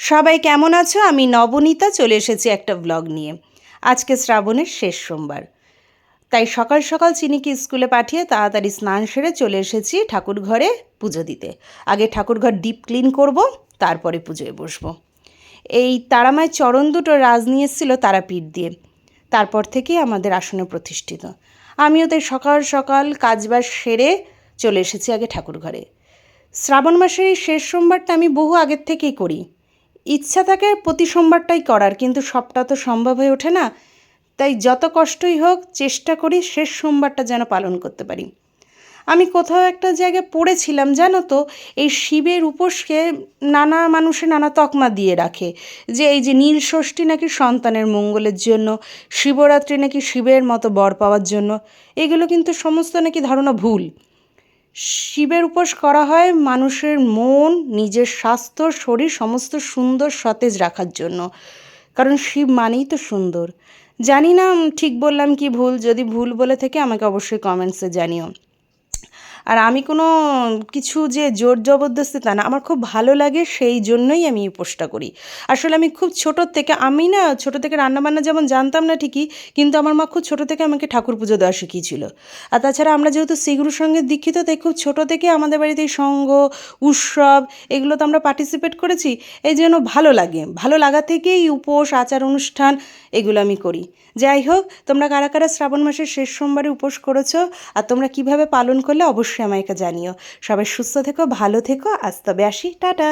সবাই কেমন আছো? আমি নবনীতা, চলে এসেছি একটা ব্লগ নিয়ে। আজকে শ্রাবণের শেষ সোমবার। তাই সকাল সকাল চিনিকে স্কুলে পাঠিয়ে তাড়াতাড়ি স্নান সেরে চলে এসেছি ঠাকুর ঘরে পুজো দিতে। আগে ঠাকুর ঘর ডিপ ক্লিন করব, তারপরে পুজোয় বসব। এই তারামায় চরণ দুটো রাজ নিয়ে এসেছিল তারাপীঠ দিয়ে। তারপর থেকেই আমাদের আসনে প্রতিষ্ঠিত। আমিও তাই সকাল সকাল কাজবাজ সেরে চলে এসেছি আগে ঠাকুর ঘরে। শ্রাবণ মাসের এই শেষ সোমবারটা আমি বহু আগের থেকেই করি। ইচ্ছা থাকে প্রতি সোমবারটাই করার, কিন্তু সবটা তো সম্ভব হয়ে ওঠে না। তাই যত কষ্টই হোক, চেষ্টা করি শেষ সোমবারটা যেন পালন করতে পারি। আমি কোথাও একটা জায়গায় পড়েছিলাম, জানো তো, এই শিবের উপোসকে নানা মানুষে নানা তকমা দিয়ে রাখে। যে এই যে নীল ষষ্ঠী নাকি সন্তানের মঙ্গলের জন্য, শিবরাত্রি নাকি শিবের মতো বর পাওয়ার জন্য, এগুলো কিন্তু সমস্ত নাকি ধারণা ভুল। শিবের উপোস করা হয় মানুষের মন, নিজের স্বাস্থ্য, শরীর সমস্ত সুন্দর সতেজ রাখার জন্য। কারণ শিব মানেই তো সুন্দর। জানি না ঠিক বললাম কি ভুল? যদি ভুল বলে থেকে আমাকে অবশ্যই কমেন্টসে জানিও। আর আমি কোনো কিছু যে জোর জবরদস্তি তা না, আমার খুব ভালো লাগে সেই জন্যই আমি এই পোস্টটা করি। আসলে আমি খুব ছোটোর থেকে, আমি না ছোটো থেকে রান্নাবান্না যেমন জানতাম না ঠিকই, কিন্তু আমার মা খুব ছোটো থেকে আমাকে ঠাকুর পুজো দেওয়া শিখিয়েছিল। আর তাছাড়া আমরা যেহেতু শ্রীগুরুর সঙ্গে দীক্ষিত, তাই খুব ছোটো থেকে আমাদের বাড়িতে এই সঙ্গ, উৎসব এগুলো তো আমরা পার্টিসিপেট করেছি, এই জন্য ভালো লাগে। ভালো লাগা থেকেই উপোস, আচার, অনুষ্ঠান এগুলো আমি করি। যাই হোক, তোমরা কারা কারা শ্রাবণ মাসের শেষ সোমবারে উপোস করেছ আর তোমরা কীভাবে পালন করলে অবশ্যই আমায় আমাকে জানিও। সবাই সুস্থ থেকো ভালো থেকো। আজ তবে আসি। টাটা।